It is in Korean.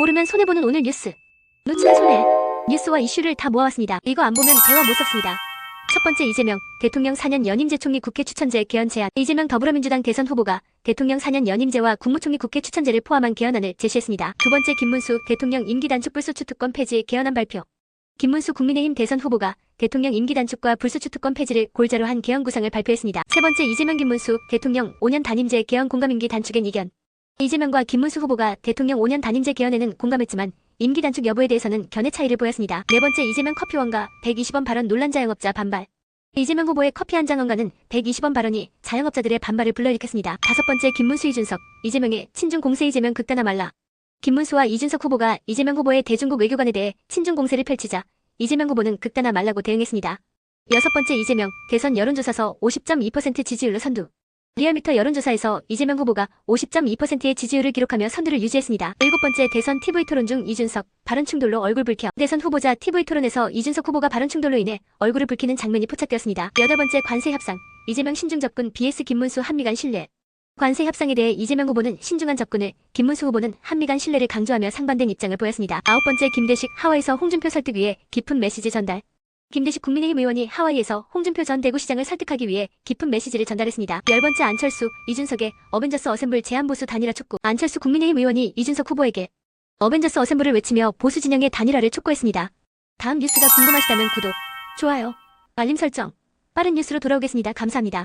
모르면 손해보는 오늘 뉴스. 놓치면 손해. 뉴스와 이슈를 다 모아왔습니다. 이거 안 보면 대화 못 섭습니다. 첫 번째 이재명 대통령 4년 연임제 총리 국회 추천제 개헌 제안. 이재명 더불어민주당 대선 후보가 대통령 4년 연임제와 국무총리 국회 추천제를 포함한 개헌안을 제시했습니다. 두 번째 김문수 대통령 임기 단축 불소추 특권 폐지 개헌안 발표. 김문수 국민의힘 대선 후보가 대통령 임기 단축과 불소추 특권 폐지를 골자로 한 개헌 구상을 발표했습니다. 세 번째 이재명 김문수 대통령 5년 단임제 개헌 공감 임기 단축엔 이견. 이재명과 김문수 후보가 대통령 5년 단임제 개헌에는 공감했지만 임기 단축 여부에 대해서는 견해 차이를 보였습니다. 네 번째 이재명 커피원가 120원 발언 논란 자영업자 반발. 이재명 후보의 커피 한 잔 원가는 120원 발언이 자영업자들의 반발을 불러일으켰습니다. 다섯 번째 김문수 이준석 이재명의 친중 공세 이재명 극단화 말라. 김문수와 이준석 후보가 이재명 후보의 대중국 외교관에 대해 친중 공세를 펼치자 이재명 후보는 극단화 말라고 대응했습니다. 여섯 번째 이재명 대선 여론조사서 50.2% 지지율로 선두. 리얼미터 여론조사에서 이재명 후보가 50.2%의 지지율을 기록하며 선두를 유지했습니다. 일곱 번째 대선 TV 토론 중 이준석 발언 충돌로 얼굴 붉혀 대선 후보자 TV 토론에서 이준석 후보가 발언 충돌로 인해 얼굴을 붉히는 장면이 포착되었습니다. 여덟 번째 관세 협상 이재명 신중 접근 BS 김문수 한미 간 신뢰 관세 협상에 대해 이재명 후보는 신중한 접근을, 김문수 후보는 한미 간 신뢰를 강조하며 상반된 입장을 보였습니다. 아홉 번째 김대식 하와이에서 홍준표 설득 위해 깊은 메시지 전달. 김대식 국민의힘 의원이 하와이에서 홍준표 전 대구시장을 설득하기 위해 깊은 메시지를 전달했습니다. 열 번째 안철수, 이준석의 어벤져스 어셈블 제한보수 단일화 촉구. 안철수 국민의힘 의원이 이준석 후보에게 어벤져스 어셈블을 외치며 보수 진영의 단일화를 촉구했습니다. 다음 뉴스가 궁금하시다면 구독, 좋아요, 알림 설정, 빠른 뉴스로 돌아오겠습니다. 감사합니다.